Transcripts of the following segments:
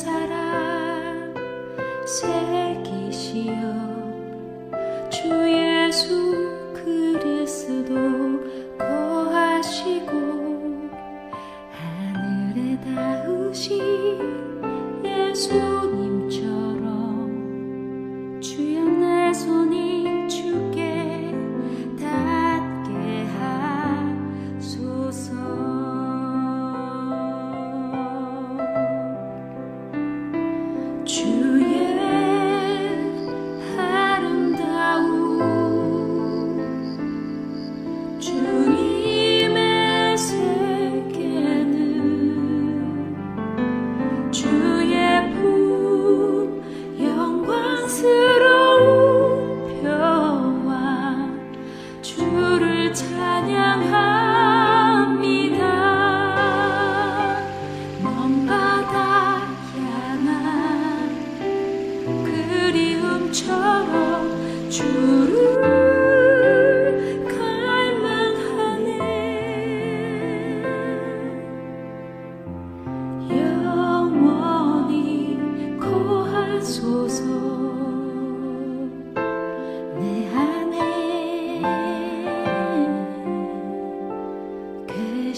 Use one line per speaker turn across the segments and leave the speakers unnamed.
사랑 새기시어 주 예수 그리스도 거하시고 하늘에 닿으신 예수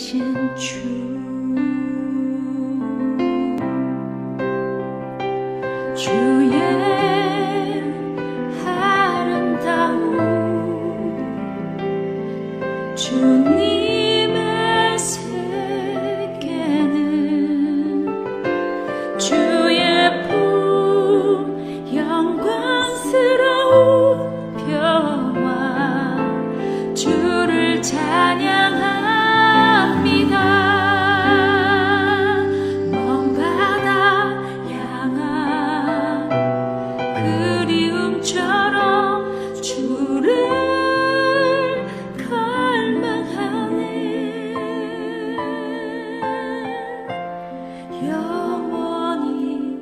见主，主。 주님 영원히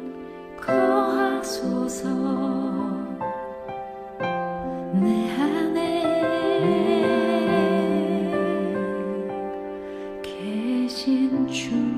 거하소서. 내 안에 계신 주.